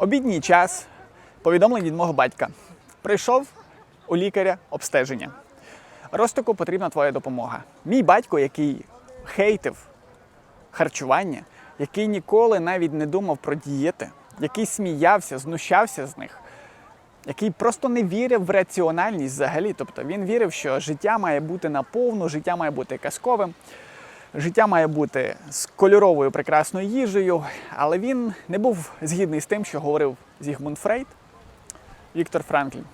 Обідній час повідомлень від мого батька. Прийшов у лікаря обстеження. Ростику потрібна твоя допомога. Мій батько, який хейтив харчування, який ніколи навіть не думав про дієти, який сміявся, знущався з них, який просто не вірив в раціональність взагалі. Тобто він вірив, що життя має бути наповну, життя має бути казковим, життя має бути з кольоровою прекрасною їжею, але він не був згідний з тим, що говорив Зігмунд Фрейд, Віктор Франклін.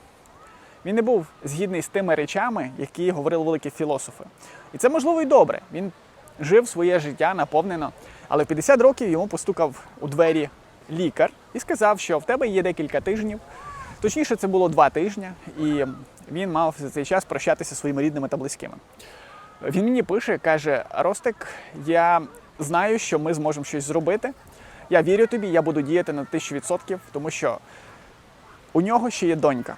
Він не був згідний з тими речами, які говорили великі філософи. І це можливо і добре. Він жив своє життя наповнено. Але в 50 років йому постукав у двері лікар і сказав, що в тебе є декілька тижнів. Точніше, це було два тижні, і він мав за цей час прощатися зі своїми рідними та близькими. Він мені пише, каже: Ростик, я знаю, що ми зможемо щось зробити. Я вірю тобі, я буду діяти на тисячу відсотків, тому що у нього ще є донька.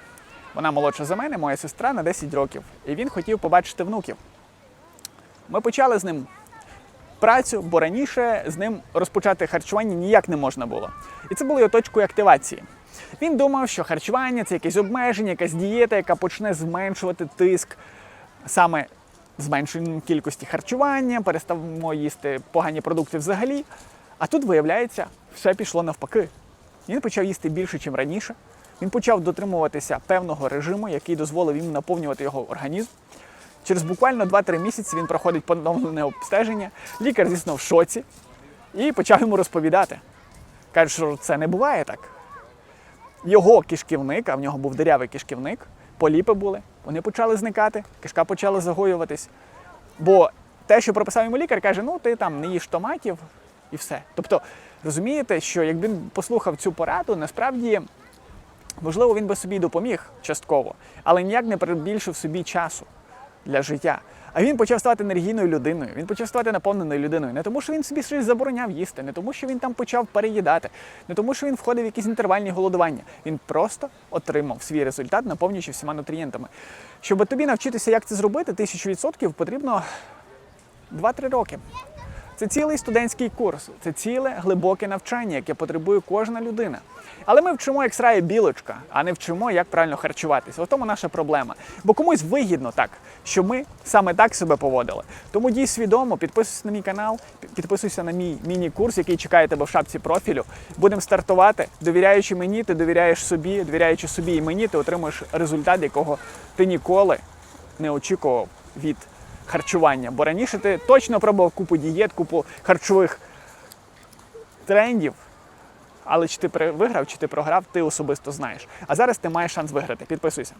Вона молодша за мене, моя сестра на 10 років. І він хотів побачити внуків. Ми почали з ним працю, бо раніше з ним розпочати харчування ніяк не можна було. І це було його точкою активації. Він думав, що харчування це якесь обмеження, якась дієта, яка почне зменшувати тиск саме зменшенням кількості харчування, переставимо їсти погані продукти взагалі. А тут, виявляється, все пішло навпаки. Він почав їсти більше, ніж раніше. Він почав дотримуватися певного режиму, який дозволив йому наповнювати його організм. Через буквально 2-3 місяці він проходить поновлене обстеження. Лікар, звісно, в шоці і почав йому розповідати. Каже, що це не буває так. Його кишківник, а в нього був дирявий кишківник, поліпи були, вони почали зникати, кишка почала загоюватись. Бо те, що прописав йому лікар, каже, ну ти там не їж томатів і все. Тобто, розумієте, що якби він послухав цю пораду, насправді, можливо, він би собі допоміг частково, але ніяк не перебільшив собі часу для життя. А він почав ставати енергійною людиною, він почав ставати наповненою людиною. Не тому, що він собі щось забороняв їсти, не тому, що він там почав переїдати, не тому, що він входив в якісь інтервальні голодування. Він просто отримав свій результат, наповнюючи всіма нутрієнтами. Щоб тобі навчитися, як це зробити, тисячу відсотків потрібно 2-3 роки. Це цілий студентський курс, це ціле глибоке навчання, яке потребує кожна людина. Але ми вчимо, як срає білочка, а не вчимо, як правильно харчуватися. В тому наша проблема. Бо комусь вигідно так, що ми саме так себе поводили. Тому дій свідомо, підписуйся на мій канал, підписуйся на мій міні-курс, який чекає тебе в шапці профілю. Будемо стартувати. Довіряючи мені, ти довіряєш собі, довіряючи собі і мені, ти отримаєш результат, якого ти ніколи не очікував від харчування. Бо раніше ти точно пробував купу дієт, купу харчових трендів. Але чи ти виграв, чи ти програв, ти особисто знаєш. А зараз ти маєш шанс виграти. Підписуйся.